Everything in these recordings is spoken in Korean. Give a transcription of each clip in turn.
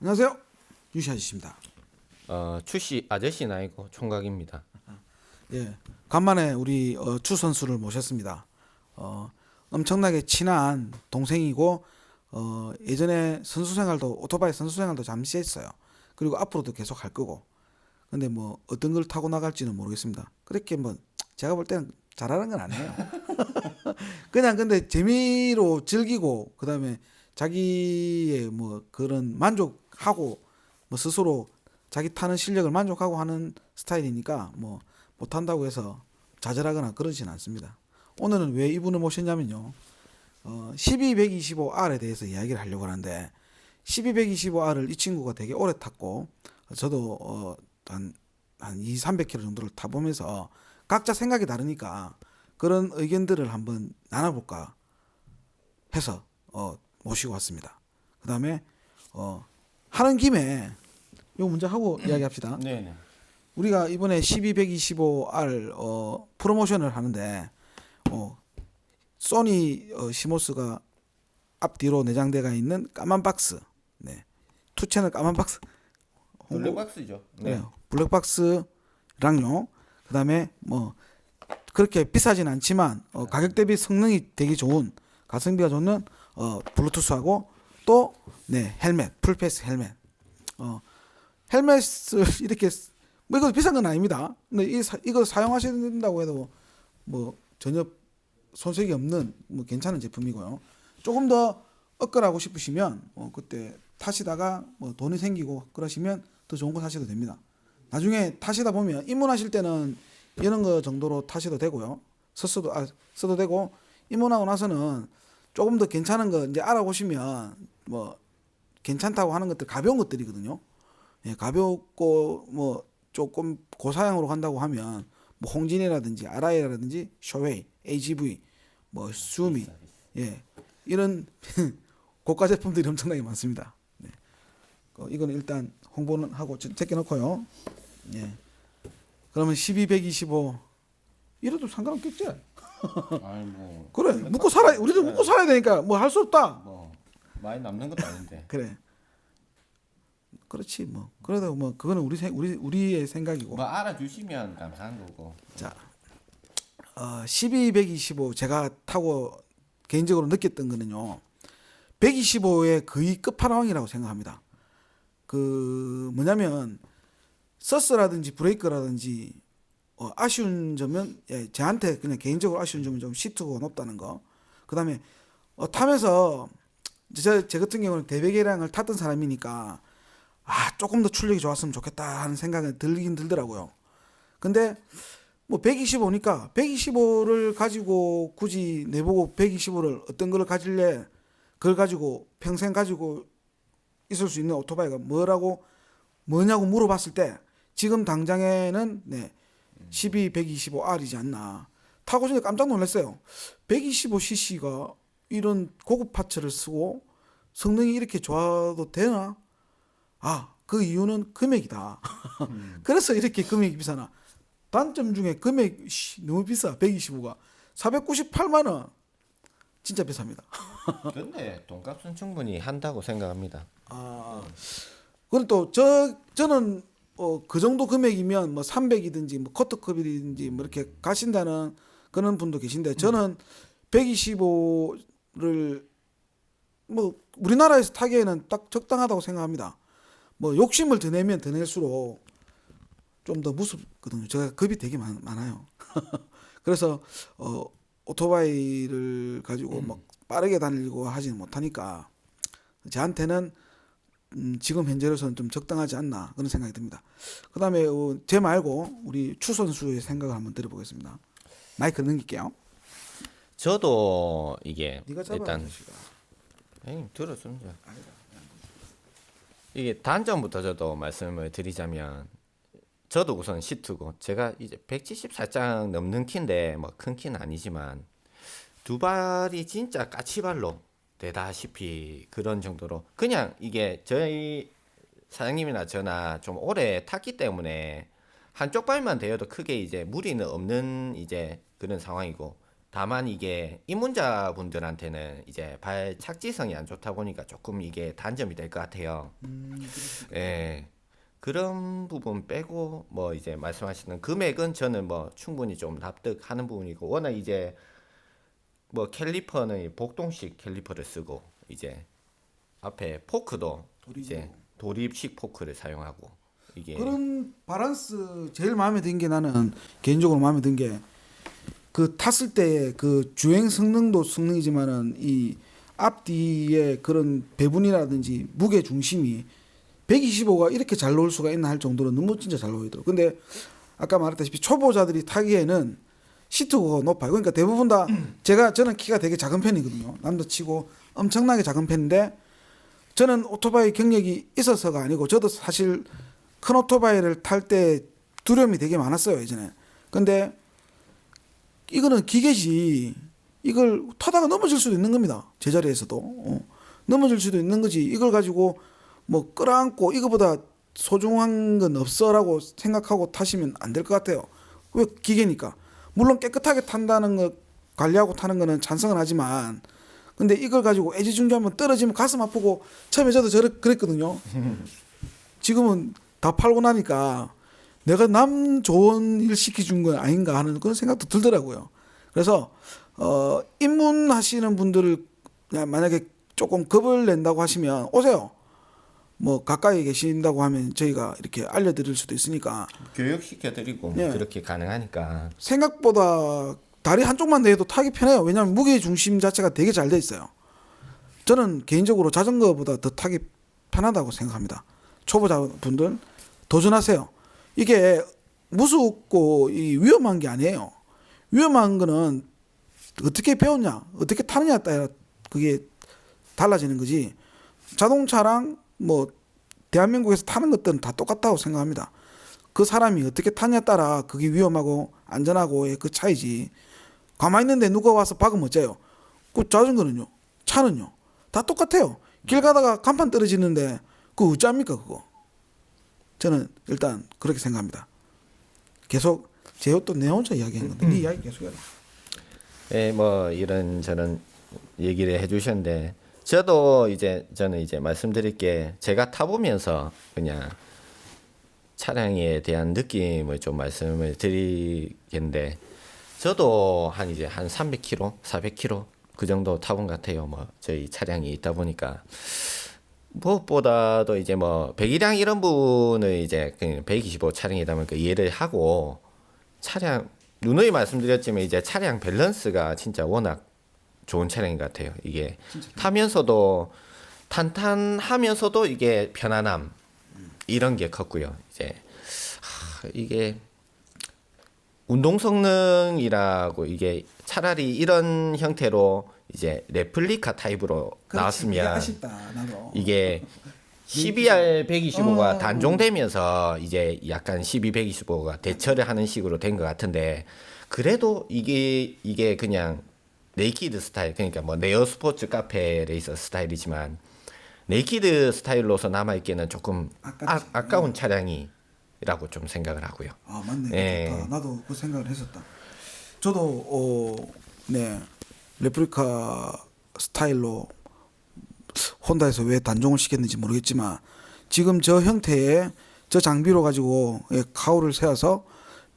안녕하세요. 유시 아저씨입니다. 어, 출시 아저씨는 아니고 총각입니다. 예, 간만에 우리 어, 추 선수를 모셨습니다. 어, 엄청나게 친한 동생이고 어, 예전에 선수 생활도 오토바이 선수 생활도 잠시 했어요. 그리고 앞으로도 계속 할 거고. 근데 뭐 어떤 걸 타고 나갈지는 모르겠습니다. 그렇게 뭐 제가 볼 때는 잘하는 건 아니에요. 그냥 근데 재미로 즐기고 그다음에 자기의 뭐 그런 만족하고 뭐 스스로 자기 타는 실력을 만족하고 하는 스타일이니까 뭐 못한다고 해서 좌절하거나 그러진 않습니다. 오늘은 왜 이분을 모셨냐면요. 어, 12125R에 대해서 이야기를 하려고 하는데 12125R을 이 친구가 되게 오래 탔고 저도 어, 한, 한 2, 300km 정도를 타보면서 각자 생각이 다르니까 그런 의견들을 한번 나눠볼까 해서 어, 모시고 왔습니다. 그 다음에 어, 하는 김에 이거 먼저 하고 이야기합시다. 네. 우리가 이번에 12125R 어, 프로모션을 하는데 어, 소니 어, 시모스가 앞뒤로 내장대가 있는 까만 박스, 네, 투 채널 까만 박스, 홍보- 블랙박스죠. 네. 블랙박스랑요. 그다음에 뭐 그렇게 비싸진 않지만 어, 가격 대비 성능이 되게 좋은 가성비가 좋은 어, 블루투스하고 또 네, 헬멧, 풀페이스 헬멧. 어, 헬멧을 이렇게 쓰- 뭐 이거 비싼 건 아닙니다. 근데 이 사, 이거 사용하신다고 해도 뭐 전혀 손색이 없는 뭐 괜찮은 제품이고요. 조금 더 업글하고 싶으시면 어, 그때 타시다가 뭐 돈이 생기고 그러시면 더 좋은 거 사셔도 됩니다. 나중에 타시다 보면 입문하실 때는 이런 거 정도로 타셔도 되고요. 썼어도 아, 써도 되고 입문하고 나서는 조금 더 괜찮은 거 이제 알아보시면 뭐 괜찮다고 하는 것들 가벼운 것들이거든요. 예, 가볍고 뭐 조금 고사양으로 간다고 하면 뭐 홍진이라든지 아라이라든지 쇼웨이, AGV, 뭐 수미, 예 이런 고가 제품들이 엄청나게 많습니다. 네. 어, 이거는 일단 홍보는 하고 제- 제껴놓고요. 예. 그러면 12125 이래도 상관없겠지? 아니 뭐, 그래 묵고 살아 우리도 묵고 살아야 되니까 뭐 할 수 없다. 뭐 많이 남는 것도 아닌데. 그래. 그렇지 뭐 그래도 뭐 그거는 우리 생 우리 우리의 생각이고. 뭐 알아주시면 감사한 거고. 자, 어, 12125 제가 타고 개인적으로 느꼈던 거는요. 125의 거의 끝판왕이라고 생각합니다. 그 뭐냐면 서스라든지 브레이크라든지 어, 아쉬운 점은 예, 저한테 그냥 개인적으로 아쉬운 점은 좀 시트가 높다는 거. 그다음에 어, 타면서 저, 제 같은 경우는 대배계량을 탔던 사람이니까 아 조금 더 출력이 좋았으면 좋겠다 하는 생각이 들긴 들더라고요. 근데 뭐 125니까 125를 가지고 굳이 내보고 125를 어떤 걸 가질래 그걸 가지고 평생 가지고 있을 수 있는 오토바이가 뭐라고 뭐냐고 물어봤을 때 지금 당장에는 네 12, 125R이지 않나. 타고 전에 깜짝 놀랐어요. 125cc가 이런 고급 파츠를 쓰고 성능이 이렇게 좋아도 되나? 아 그 이유는 금액이다. 그래서 이렇게 금액이 비싸나. 단점 중에 금액 씨, 너무 비싸 125가. 498만 원. 진짜 비쌉니다. 근데 돈값은 충분히 한다고 생각합니다. 아 그건 또저 저는 어 그 정도 금액이면 뭐 300이든지 뭐 커트급이든지 뭐 이렇게 가신다는 그런 분도 계신데 저는 125를 뭐 우리나라에서 타기에는 딱 적당하다고 생각합니다. 뭐 욕심을 더 내면 더 낼수록 좀 더 무섭거든요. 제가 겁이 되게 많, 많아요. 그래서 어 오토바이를 가지고 막 빠르게 다니고 하지는 못하니까 저한테는 음, 지금 현재로서는 좀 적당하지 않나 그런 생각이 듭니다. 그다음에 어, 제 말고 우리 추 선수의 생각을 한번 들어보겠습니다. 마이크 넘길게요. 저도 이게 일단. 형님 들었습니다. 이게 단점부터 저도 말씀을 드리자면 저도 우선 시트고 제가 이제 170 살짝 넘는 키인데 뭐 큰 키는 아니지만 두 발이 진짜 까치발로 되다시피 그런 정도로 그냥 이게 저희 사장님이나 저나 좀 오래 탔기 때문에 한쪽 발만 대어도 크게 이제 무리는 없는 이제 그런 상황이고 다만 이게 입문자 분들한테는 이제 발 착지성이 안 좋다 보니까 조금 이게 단점이 될 것 같아요. 예. 그런 부분 빼고 뭐 이제 말씀하시는 금액은 저는 뭐 충분히 좀 납득하는 부분이고 워낙 이제 뭐 캘리퍼는 복동식 캘리퍼를 쓰고 이제 앞에 포크도 이제 도립식 포크를 사용하고 이게 그런 바란스 제일 마음에 든 게 나는 개인적으로 마음에 든 게 그 탔을 때 그 주행 성능도 성능이지만은 이 앞뒤의 그런 배분이라든지 무게 중심이 125가 이렇게 잘 놓을 수가 있나 할 정도로 너무 진짜 잘 놓이더라고. 근데 아까 말했다시피 초보자들이 타기에는 시트가 높아요. 그러니까 대부분 다 제가 저는 키가 되게 작은 편이거든요. 남자치고 엄청나게 작은 편인데 저는 오토바이 경력이 있어서가 아니고 저도 사실 큰 오토바이를 탈 때 두려움이 되게 많았어요 예전에. 근데 이거는 기계지. 이걸 타다가 넘어질 수도 있는 겁니다. 제 자리에서도 어. 넘어질 수도 있는 거지. 이걸 가지고 뭐 끌어안고 이거보다 소중한 건 없어라고 생각하고 타시면 안 될 것 같아요. 왜 기계니까. 물론 깨끗하게 탄다는 거 관리하고 타는 거는 찬성은 하지만 근데 이걸 가지고 애지중지하면 떨어지면 가슴 아프고 처음에 저도 저렇 그랬거든요. 지금은 다 팔고 나니까 내가 남 좋은 일 시켜준 건 아닌가 하는 그런 생각도 들더라고요. 그래서 어 입문하시는 분들을 만약에 조금 겁을 낸다고 하시면 오세요. 뭐 가까이 계신다고 하면 저희가 이렇게 알려드릴 수도 있으니까 교육시켜 드리고 뭐 예. 그렇게 가능하니까 생각보다 다리 한쪽만 대도 타기 편해요. 왜냐하면 무게 중심 자체가 되게 잘 돼 있어요. 저는 개인적으로 자전거보다 더 타기 편하다고 생각합니다. 초보자 분들 도전하세요. 이게 무섭고 이 위험한 게 아니에요. 위험한 거는 어떻게 배웠냐, 어떻게 타느냐에 따라 그게 달라지는 거지. 자동차랑 뭐 대한민국에서 타는 것들은 다 똑같다고 생각합니다. 그 사람이 어떻게 타냐에 따라 그게 위험하고 안전하고의 그 차이지. 가만히 있는데 누가 와서 박으면 어째요? 그 자전거는요? 차는요? 다 똑같아요. 길 가다가 간판 떨어지는데 그 어쩝니까 그거? 저는 일단 그렇게 생각합니다. 계속 제가 또내 혼자 이야기하는 건데 네 이야기 계속 해라. 예, 뭐 이런 저런 얘기를 해주셨는데 저도 이제 저는 이제 말씀드릴 게 제가 타보면서 그냥 차량에 대한 느낌을 좀 말씀을 드리겠는데 저도 한 이제 한 300km, 400km 그 정도 타본 것 같아요. 뭐 저희 차량이 있다 보니까 무엇보다도 이제 뭐 배기량 이런 부분을 이제 그냥 125 차량이다 보니까 이해를 하고 차량 누누이 말씀드렸지만 이제 차량 밸런스가 진짜 워낙 좋은 차량인 것 같아요. 이게 타면서도 탄탄하면서도 이게 편안함 이런 게 컸고요. 이제 하, 이게 운동 성능이라고 이게 차라리 이런 형태로 이제 레플리카 타입으로 나왔으면 아쉽다 나도. 이게 12R 125가 어. 단종되면서 이제 약간 12 125가 대처를 하는 식으로 된 것 같은데 그래도 이게 이게 그냥 네이키드 스타일 그러니까 뭐 네오 스포츠 카페 레이서 스타일이지만 네이키드 스타일로서 남아 있기는 조금 아. 아까운 차량이라고 좀 생각을 하고요. 아 맞네. 예. 좋다. 나도 그 생각을 했었다. 저도 어, 네 레플리카 스타일로 혼다에서 왜 단종을 시켰는지 모르겠지만 지금 저 형태의 저 장비로 가지고 예, 카우를 세워서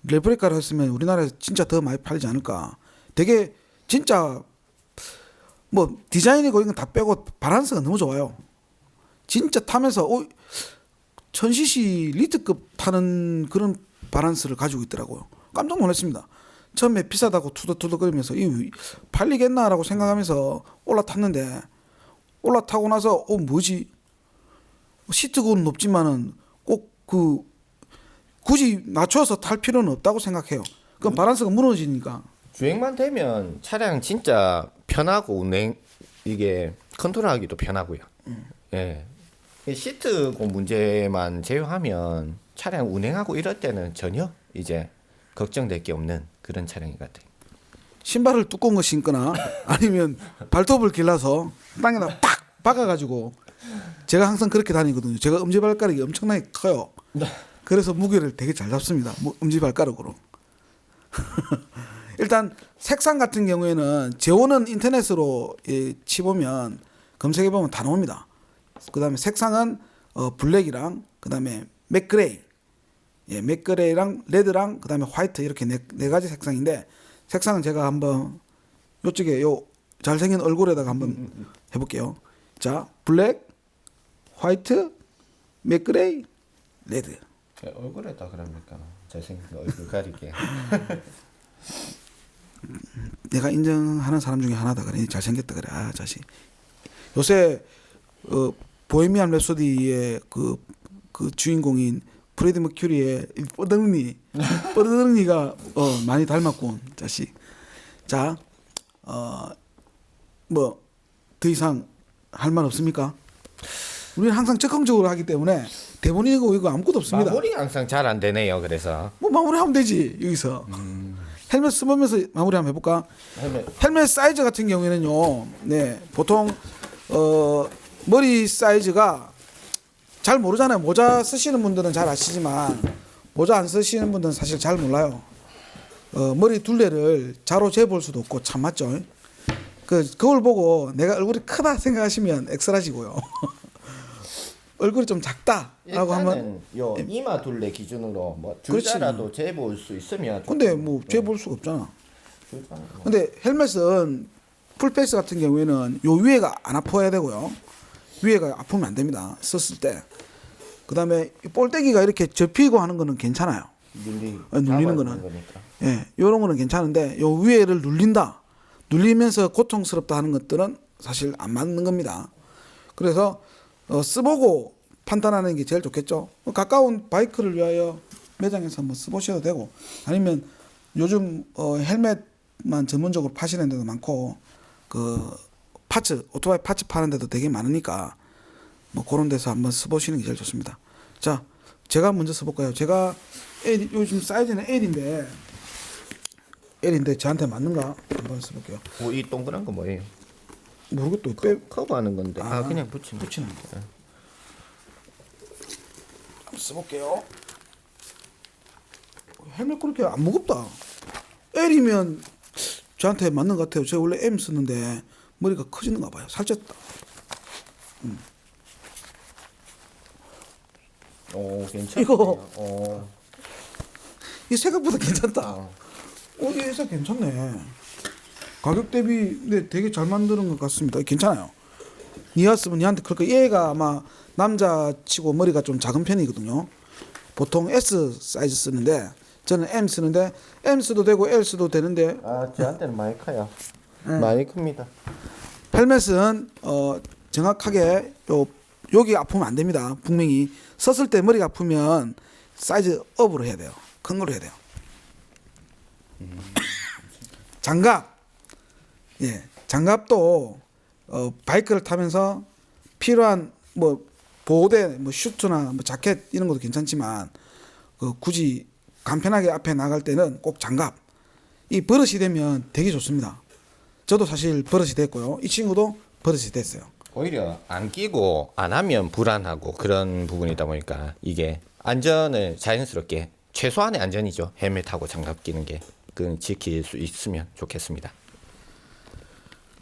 레플리카를 했으면 우리나라에서 진짜 더 많이 팔리지 않을까. 되게 진짜 뭐 디자인이고 이건 다 빼고 바란스가 너무 좋아요. 진짜 타면서 어, 1000cc 리트급 타는 그런 바란스를 가지고 있더라고요. 깜짝 놀랐습니다. 처음에 비싸다고 투덕투덕거리면서 이 팔리겠나라고 생각하면서 올라탔는데 올라타고 나서 어 뭐지 시트고는 높지만은 꼭 그 굳이 낮춰서 탈 필요는 없다고 생각해요. 그럼 바란스가 무너지니까 주행만 되면 차량 진짜 편하고 운행 이게 컨트롤하기도 편하고요. 예. 이 시트 그 문제만 제외하면 차량 운행하고 이럴 때는 전혀 이제 걱정될 게 없는 그런 차량인 것 같아요. 신발을 두꺼운 거 신거나 아니면 발톱을 길러서 땅에다 팍 박아가지고 제가 항상 그렇게 다니거든요. 제가 엄지발가락이 엄청나게 커요. 그래서 무게를 되게 잘 잡습니다. 무- 엄지발가락으로. 일단 색상 같은 경우에는 제오는 인터넷으로 예, 치보면 검색해 보면 다 나옵니다. 그다음에 색상은 어, 블랙이랑 그다음에 맥그레이, 예, 맥그레이랑 레드랑 그다음에 화이트 이렇게 네, 네 가지 색상인데 색상은 제가 한번 요쪽에 요 잘생긴 얼굴에다가 한번 해볼게요. 자, 블랙, 화이트, 맥그레이, 레드. 네, 얼굴에다 그럽니까? 잘생긴 얼굴 가리게. 내가 인정하는 사람 중에 하나다 그래 잘생겼다 그래 아 자식 요새 어 보헤미안 랩소디의 그, 그 주인공인 프레디 머큐리의 이 뻐덩니 뻐덩니가 어 많이 닮았군 자식 자 어 뭐 더 이상 할 말 없습니까? 우리는 항상 적극적으로 하기 때문에 대본이고 이거 아무것도 없습니다. 마무리 항상 잘 안 되네요. 그래서 뭐 마무리하면 되지 여기서 헬멧 쓰면서 마무리 한번 해볼까? 헬멧 헬멧 사이즈 같은 경우에는요, 네 보통 어 머리 사이즈가 잘 모르잖아요. 모자 쓰시는 분들은 잘 아시지만 모자 안 쓰시는 분들은 사실 잘 몰라요. 어 머리 둘레를 자로 재볼 수도 없고 참 맞죠? 그 그걸 보고 내가 얼굴이 크다 생각하시면 엑스라시고요. 얼굴이 좀 작다라고 하면 요 이마 둘레 기준으로 뭐. 줄자라도 재볼 수 있으면 근데 뭐 재볼 수가 없잖아. 줄자는 뭐. 근데 헬멧은 풀페이스 같은 경우에는 요 위에가 안 아파야 되고요. 위에가 아프면 안 됩니다. 썼을 때. 그다음에 이 볼때기가 이렇게 접히고 하는 거는 괜찮아요. 눌리 어, 눌리는 거는. 거니까. 예, 요런 거는 괜찮은데 요 위에를 눌린다. 눌리면서 고통스럽다 하는 것들은 사실 안 맞는 겁니다. 그래서 어, 쓰보고 판단하는 게 제일 좋겠죠. 뭐 가까운 바이크를 위하여 매장에서 한번 써보셔도 되고 아니면 요즘 어, 헬멧만 전문적으로 파시는 데도 많고 그 파츠 오토바이 파츠 파는 데도 되게 많으니까 뭐 그런 데서 한번 써보시는 게 제일 좋습니다. 자, 제가 먼저 써볼까요? 제가 L, 요즘 사이즈는 L인데 L인데 저한테 맞는가 한번 써볼게요. 뭐 이 동그란 거 뭐예요? 모르겠도 빼 커버하는 건데. 아, 아, 그냥 붙이는. 붙이는 거. 한번 써볼게요. 헬멧 그렇게 안 무겁다. L이면 저한테 맞는 것 같아요. 제가 원래 M 쓰는데 머리가 커지는가 봐요. 살쪘다. 오, 괜찮네. 이거. 어. 이 생각보다 괜찮다. 어. 어, 이 회사 괜찮네. 가격 대비 네, 되게 잘 만드는 것 같습니다. 괜찮아요. 니였으면 니한테 그럴까 얘가 아마 남자 치고 머리가 좀 작은 편이거든요. 보통 S 사이즈 쓰는데 저는 M 쓰는데 M 쓰도 되고 L 쓰도 되는데 아, 저한테는 많이 커요. 네. 많이 큽니다. 헬멧은 어 정확하게 요 여기 아프면 안 됩니다. 분명히 썼을 때 머리가 아프면 사이즈 업으로 해야 돼요. 큰 걸로 해야 돼요. 장갑 예 장갑도 어 바이크를 타면서 필요한 뭐 보호대 뭐 슈트나 뭐 자켓 이런 것도 괜찮지만 그 굳이 간편하게 앞에 나갈 때는 꼭 장갑 이 버릇이 되면 되게 좋습니다. 저도 사실 버릇이 됐고요. 이 친구도 버릇이 됐어요. 오히려 안 끼고 안 하면 불안하고 그런 부분이다 보니까 이게 안전을 자연스럽게 최소한의 안전이죠. 헬멧하고 장갑 끼는 게 그 지킬 수 있으면 좋겠습니다.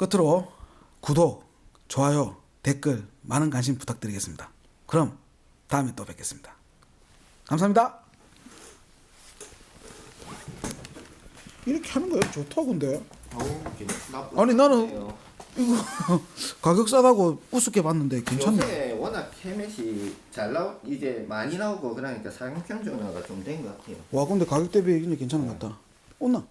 끝으로 구독, 좋아요, 댓글 많은 관심 부탁드리겠습니다. 그럼 다음에 또 뵙겠습니다. 감사합니다. 이렇게 하는 거예요? 좋다 근데. 아니 나는 이거 가격 싸다고 우습게 봤는데 괜찮네. 요새 워낙 헬멧이 잘 나오 이제 많이 나오고 그러니까 사용 평준화가 좀 된 것 같아요. 와 근데 가격 대비 굉장히 괜찮은 것 같다. 온나?